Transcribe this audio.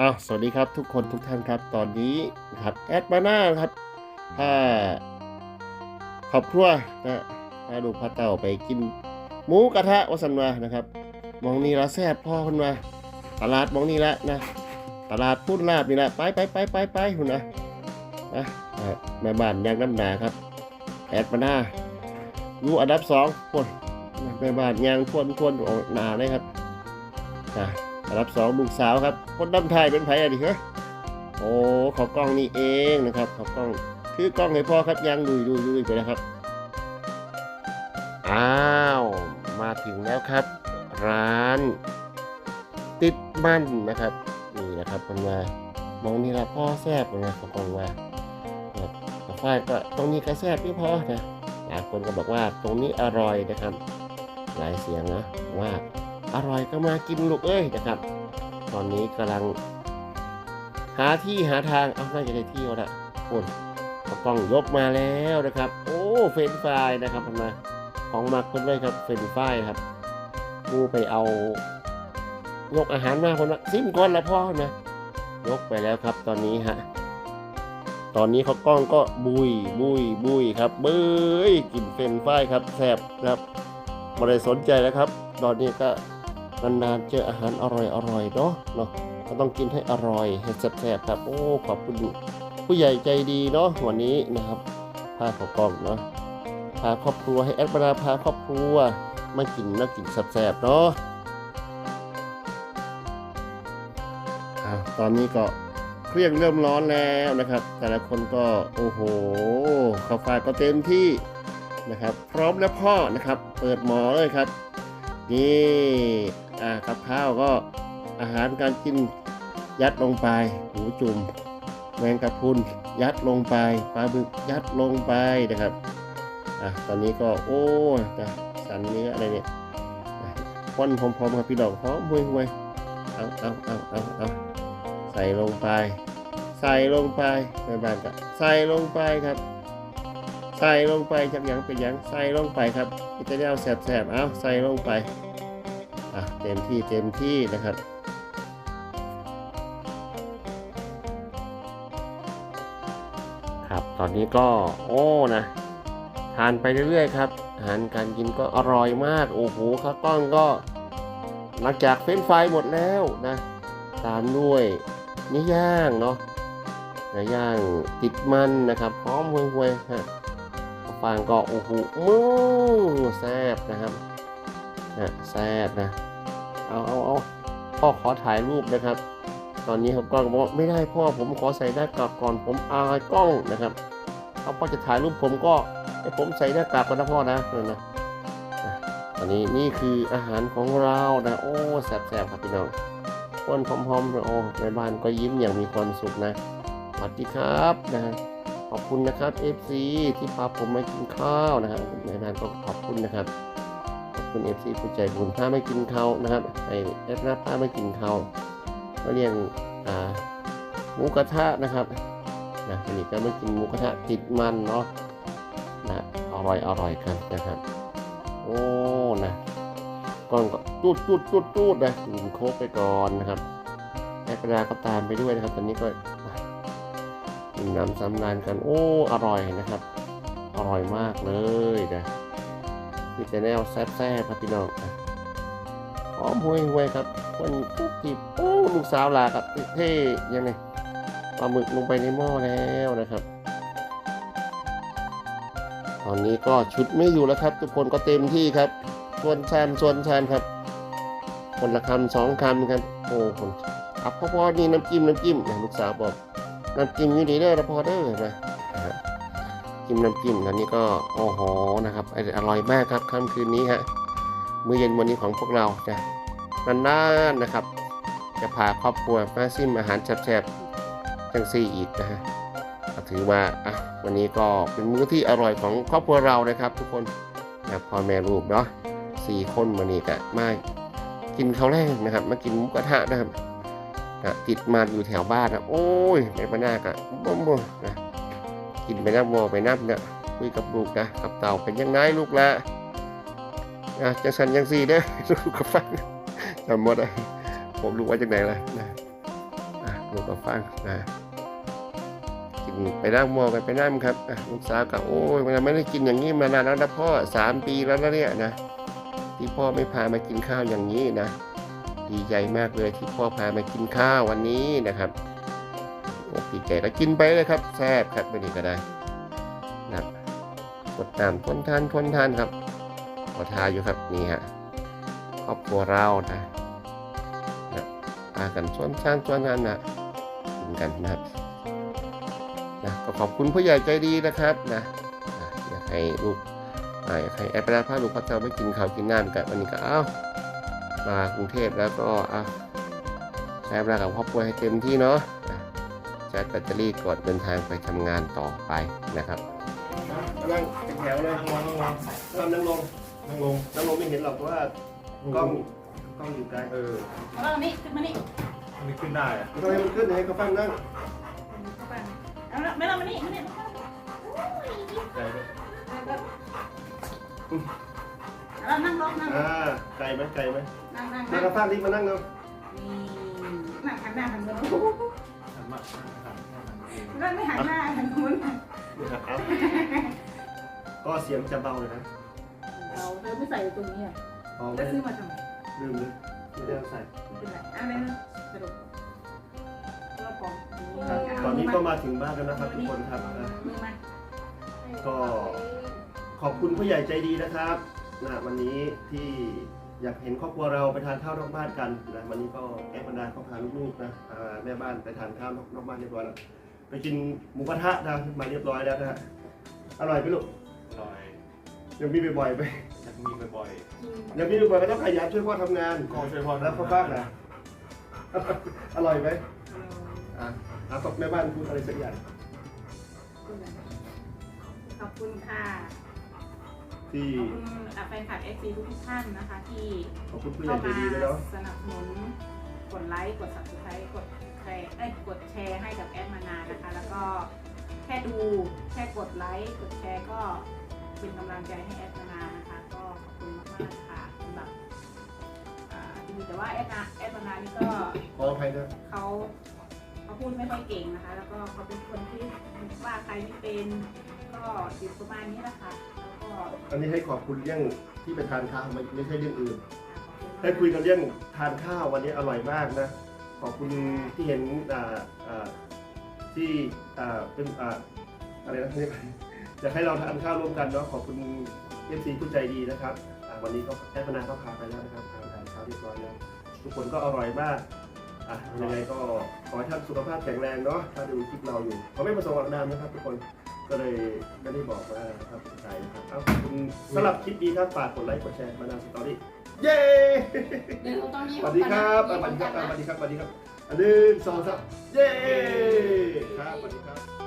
อ้าวสวัสดีครับทุกคนทุกท่านครับ ตอนนี้นะครับแอดมาน่าครับถ้าครอบครัวนะพาลูกพาเต่าไปกินหมูกระทะวสันวานะครับ มองนี่ละแซ่บพ่อคนมาตลาดมองนี่ละนะ ตลาดพุ่นลาบนี่ละไปไปไปไปไปคุณนะนะอ่าแม่บ้านยางน้ำหนาครับ แอดมาน่าอยู่อันดับสองคนแม่บ้านยางทวนทวนออกหนาเลยครับอ่า อันดับสองลูกสาวครับ คนดำไทยเป็นไผ่อะดิเหรอโอ้เขากล้องนี่เองนะครับเขากล้องคือกล้องให้พ่อครับยังดูดูดูไปแล้วครับ อ้าวมาถึงแล้วครับ ร้านติดมันนะครับนี่นะครับมันมามองนี่ละพ่อแซบนะเขากล้องว่าแต่ฝ้ายก็ตรงนี้ก็แซบไม่พ่อนะหลายคนก็บอกว่าตรงนี้อร่อยนะครับ หลายเสียงนะว่า อร่อยก็มากินลูกเอ้ยนะครับ ตอนนี้กำลัง หาที่หาทางเอาน่าจะได้ที่แล้วละคุณกระป๋องยกมาแล้วนะครับ โอ้เฟนช์ฟรายนะครับมาของมักคนเลยครับเฟนช์ฟรายครับกูไปเอายกอาหารมาคนละซิมก่อนละพ่อนะยกไปแล้วครับตอนนี้ฮะตอนนี้เขากล้องก็บุยบุยบุยครับเบ้ยกินเฟนช์ฟรายครับแซ่บครับไม่ได้สนใจแล้วครับ ตอนนี้ก็ นานๆเจออาหารอร่อยๆเนาะเนาะก็ต้องกินให้อร่อยให้แซ่บๆครับโอ้ขอบคุณผู้ใหญ่ใจดีเนาะวันนี้นะครับพาขอกล้องเนาะพาครอบครัวให้แอดบรราพาครอบครัวมากินแล้วกินแซ่บๆเนาะตอนนี้ก็เครื่องเริ่มร้อนแล้วนะครับ แต่ละคนก็โอ้โหข้าวฟ่าก็เต็มที่นะครับ พร้อมแล้วพ่อนะครับ เปิดหมอเลยครับนี่ กับข้าวก็อาหารการกินยัดลงไปหมูจุ่มแมงกะพรุนยัดลงไปปลาบึกยัดลงไปนะครับอะตอนนี้ก็โอ้นะสันเนื้ออะไรเนี่ยอะคนพร้อมๆครับพี่ดอกหอมห่วยๆเอาเอาเอาเอาเอาใส่ลงไป ใส่ลงไปในบ้านก็ใส่ลงไปครับ ใส่ลงไปจากหยังเป็นหยังใส่ลงไปครับจะได้เอาแสบๆเอาใส่ลงไป อะเต็มที่เต็มที่นะครับครับตอนนี้ก็โอ้นะทานไปเรื่อยๆครับอาหารการกินก็อร่อยมากโอ้โหข้าวกล้องก็หลังจากเฟ้นไฟหมดแล้วนะตามด้วยเนื้อย่างเนาะเนื้อย่างติดมันนะครับหอมห่วยๆฮะฟางก็โอ้โหมูแซ่บนะครับะแซ่บนะ เอาเอาเอาพ่อขอถ่ายรูปนะครับ ตอนนี้เขากล้องบอกไม่ได้พ่อผมขอใส่หน้ากากก่อนผมอายกล้องนะครับเอาพ่อจะถ่ายรูปผมก็ให้ผมใส่หน้ากากก่อนนะพ่อนะนั่นนะนะตอนนี้นี่คืออาหารของเรานะโอ้แซ่บๆครับพี่น้องคนพร้อมๆโอ้ในบ้านก็ยิ้มอย่างมีความสุขนะสวัสดีครับนะขอบคุณนะครับ FC ที่พาผมมากินข้าวนะครับในนั้นก็ขอบคุณนะครับ ขอบคุณ FC ผู้ใจบุญพามากินข้านะครับให้แอดนาพามากินข้าก็เรียงอ่าหมูกระทะนะครับนะวันนี้ก็มากินหมูกระทะติดมันเนาะนะอร่อยอร่อยกันนะครับ โอ้นะกล้องก็ตูดตูดตูดตูดนะกินโค้กไปก่อนนะครับแอดนาก็ตามไปด้วยนะครับ ตอนนี้ก็กินน้ำสำนานกัน โอ้ อร่อยนะครับ อร่อยมากเลยนะ มีแต่แนวแซ่บๆครับพี่น้องหอมห่วยห่วยๆครับคนปุ๊บจีบโอ้ลูกสาวลากับเท่ยังไงปลาหมึกลงไปในหม้อแล้วนะครับ ตอนนี้ก็ชุดไม่อยู่แล้วครับ ทุกคนก็เต็มที่ครับสวนชามส่วนชามครับ คนละคำสองคำครับโอ้คนอับพอๆนี่น้ำจิ้มน้ำจิ้มนะลูกสาวบอกน้ำจิ้มอยู่ดีเด้อะพอเด้อนะ จิ้มน้ำจิ้มตอนนี้ก็โอ้โหนะครับอร่อยมากครับค่ำคืนนี้ฮะมื้อเย็นวันนี้ของพวกเราจะนานๆนะครับ จะพาครอบครัวมาซิมอาหารแซ่บๆจังซี่อีกนะฮะถือว่าอะวันนี้ก็เป็นมื้อที่อร่อยของครอบครัวเรานะครับ ทุกคนนะพ่อแม่ลูกเนาะสี่คนวันนี้ก็มากินข้าวแรกนะครับ มากินหมูกระทะนะครับนะติดมันอยู่แถวบ้านนะโอ้ยในบ้านนาก็บ่บ่นะ กินไปน้ำวอไปน้ำเนี่ยคุยกับลูกนะกับเต่าเป็นยังไงลูกละนะจังสันยังสี่เด้อลูกกับฟังจำหมดเลยผมรู้ว่าจากไหนล่ะนะลูกก็ฟังนะกินไปนั่งมองกันไปนั่งครับลูกสาวก็โอ้ยมันไม่ได้กินอย่างนี้มานานแล้วนะพ่อสามปีแล้วนะเนี่ยนะที่พ่อไม่พามากินข้าวอย่างนี้นะดีใจมากเลยที่พ่อพามากินข้าววันนี้นะครับ โอ้พี่แกก็กินไปเลยครับแซ่บครับไม่นี้ก็ได้นะกดตามทนทานทนทานครับขอทาอยู่ครับนี่ฮะครอบครัวเรานะนะพากันชวนชางชวนงานนะกินกันนะครับนะก็ขอบคุณผู้ใหญ่ใจดีนะครับนะนะอยากให้ลูกอยากให้แอปเปิลพาลูกเขาจะไม่กินข้าวกินน้ำกันวันนี้ก็เอ้ามากรุงเทพแล้วก็เอาใช้เวลากับครอบครัวให้เต็มที่เนาะ ชาร์จแบตเตอรี่ก่อนเดินทางไปทำงานต่อไปนะครับนั่งเป็นแถวเลยนั่งลงนั่งลงนั่งลงนั่งลงไม่เห็นหรอกว่ากล้องกล้องอยู่ไกลเออเอาแล้วนี่ขึ้นมานี่อันนี้ขึ้นได้อะทำไมมันขึ้นให้เขาฟังนั่งเข้าไปเอาล้วไม่เรามานี่มานี่ใจด้วยเรานั่งลงนั่งลอ่างไกลไหมไกลไหมนั่งนั่งนั่งกระฟังนี่มานั่งเร็วนี่นั่งหันหน้าหันบนหัน มาเองนั่งไม่หันหน้าหันบนเอาก็เสียงจะเบาเลยนะเราเธอไม่ใส่ตรงนี้อะพอไหมแล้วซื้อมาทำไมลืมเลยไม่ได้เอาใส่ ไม่เป็นไรอาเลยนะสรุปเราปองครับตอนนี้ก็มาถึงบ้านแล้วนะครับทุกคนครับอะมือมาก็ขอบคุณผู้ใหญ่ใจดีนะครับนะวันนี้ที่ อยากเห็นครอบครัวเราไปทานข้าวนอกบ้านกันนะวันนี้ก็แอปบรรดาเขาพาลูกๆนะพาแม่บ้านไปทานข้าวนอกบ้านเรียบร้อยแล้วไปกินหมูกระทะนะมาเรียบร้อยแล้วนะฮะอร่อยไหมลูกลอยยังมีบ่อยๆไปอยากมีบ่อยยังมีบ่อยๆก็ต้องขยันช่วยพ่อทำงานๆก็ช่วยพ่อแล้วพ่อบ้านนะอร่อยไหมอะเอาตบแม่บ้านพูดอะไรสักอย่างขอบคุณค่ะ ที่ขอบคุณอะแฟนคลับเอฟซีทุกท่านนะคะ ที่ขอบคุณผู้ใหญ่เข้าใจมาดีด้วยเนาะสนับสนุนกดไลค์กด subscribe กดแชร์เอ้ยกดแชร์ให้กับแอดมานานนะคะ แล้วก็แค่ดูแค่กดไลค์กดแชร์ก็เป็นกำลังใจให้แอดมานานนะคะ ก็ขอบคุณมากๆค่ะสำหรับอ่าดีแต่ว่าแอดนาแอดมานานนี่ก็ ขออภัยนะเขาเขาพูดไม่ค่อยเก่งนะคะ แล้วก็เขาเป็นคนที่ว่าใครไม่เป็นก็อยู่ประมาณนี้แหละค่ะแล้วก็ อันนี้ให้ขอบคุณเรื่องที่ไปทานข้าวไม่ไม่ใช่เรื่องอื่น ให้คุยกันเรื่องทานข้าววันนี้อร่อยมากนะ ขอบคุณที่เห็นอ่าอ่าที่อ่าเป็นอ่าอะไรนะเรียกอะไรอยากให้เราทานข้าวร่วมกันเนาะขอบคุณเอฟซีผู้ใจดีนะครับอ่าวันนี้ก็แอดพนาก็พาไปแล้วนะครับทานทานข้าวเรียบร้อยแล้วทุกคนก็อร่อยมากอะยังไงก็ขอให้ท่านสุขภาพแข็งแรงเนาะถ้าดูคลิปเราอยู่ขาไม่ประสงค์ออกนามนะครับทุกคน ก็เลยไม่ได้บอกว่านะครับใจนะครับเอาขอบคุณสำหรับคลิปนี้ครับฝากกดไลค์กดแชร์มานาสตอรี่เย้เดี๋ยวตอนนี้สวัสดีครับอะสวัสดีครับอะสวัสดีครับสวัสดีครับอันหนึ่งสองสามเย้ครับสวัสดีครับ